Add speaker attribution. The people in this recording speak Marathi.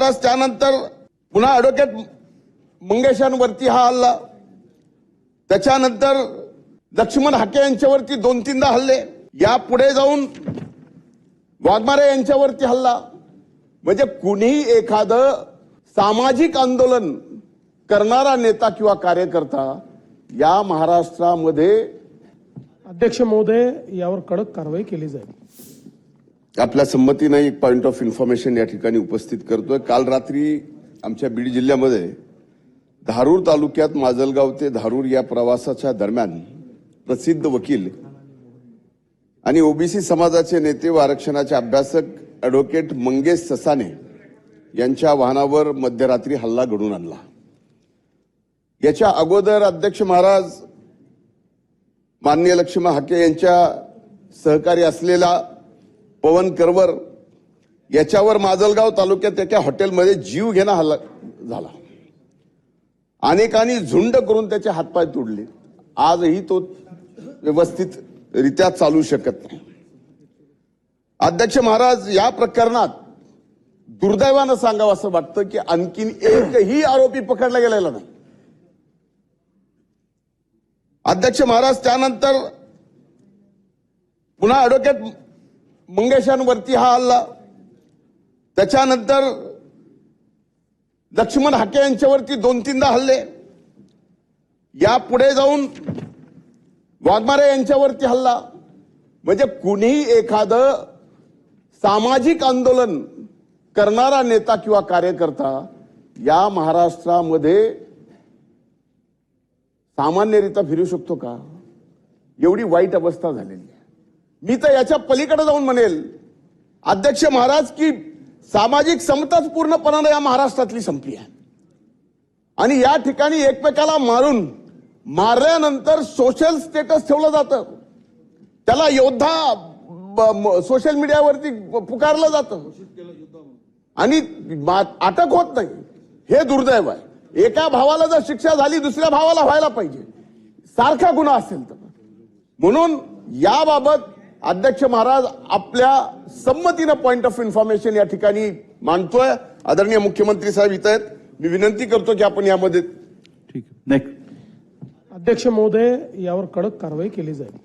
Speaker 1: त्यानंतर पुन्हा ऍडव्होकेट मंगेशांवरती हा हल्ला. त्याच्यानंतर लक्ष्मण हाके यांच्यावरती दोन तीनदा हल्ले. या पुढे जाऊन वाघमारे यांच्यावरती हल्ला. म्हणजे कुणीही एखादं सामाजिक आंदोलन करणारा नेता किंवा कार्यकर्ता या महाराष्ट्रामध्ये
Speaker 2: अध्यक्ष महोदय यावर कडक कारवाई केली जाईल.
Speaker 1: आपल्या संमतीनं एक पॉईंट ऑफ इन्फॉर्मेशन या ठिकाणी उपस्थित करतोय. काल रात्री आमच्या बीड जिल्ह्यामध्ये धारूर तालुक्यात माजलगाव ते धारूर या प्रवासाच्या दरम्यान प्रसिद्ध वकील आणि ओबीसी समाजाचे नेते व आरक्षणाचे अभ्यासक ॲडव्होकेट मंगेश ससाने यांच्या वाहनावर मध्यरात्री हल्ला घडून आणला. याच्या अगोदर अध्यक्ष महाराज माननीय लक्ष्मा हाके यांच्या सहकारी असलेला पवन करवर याच्यावर माजलगाव तालुक्यात एका हॉटेलमध्ये जीव घेणं हल्ला झाला. अनेकांनी झुंड करून त्याचे हातपाय तोडले. आजही तो व्यवस्थित रित्या चालू शकत नाही. अध्यक्ष महाराज या प्रकरणात दुर्दैवानं सांगावं असं वाटतं की आणखीन एकही आरोपी पकडला गेलेला नाही. अध्यक्ष महाराज त्यानंतर पुन्हा ऍडव्होकेट मंगेशांवरती हा हल्ला. त्याच्यानंतर लक्ष्मण हाके यांच्यावरती दोन तीनदा हल्ले. या पुढे जाऊन वाघमारे यांच्यावरती हल्ला. म्हणजे कुणीही एखादं सामाजिक आंदोलन करणारा नेता किंवा कार्यकर्ता या महाराष्ट्रामध्ये सामान्यरित्या फिरू शकतो का? एवढी वाईट अवस्था झालेली आहे. मी तर याच्या पलीकडे जाऊन म्हणेल अध्यक्ष महाराज की सामाजिक समताच पूर्णपणाने या महाराष्ट्रातली संपली आहे. आणि या ठिकाणी एकमेकाला मारून मारल्यानंतर सोशल स्टेटस ठेवलं जातं. त्याला योद्धा ब- म- सोशल मीडियावरती पुकारलं जातं. आणि मा- अटक होत नाही. हे दुर्दैव आहे. एका भावाला जर शिक्षा झाली दुसऱ्या भावाला व्हायला पाहिजे. सारखा गुन्हा असेल तर. म्हणून याबाबत अध्यक्ष महाराज आपल्या संमतीनं पॉइंट ऑफ इन्फॉर्मेशन या ठिकाणी मांडतोय. आदरणीय मुख्यमंत्री साहेब इथं आहेत. मी विनंती करतो की आपण यामध्ये
Speaker 3: ठीक
Speaker 2: अध्यक्ष महोदय यावर कडक कारवाई केली जाईल.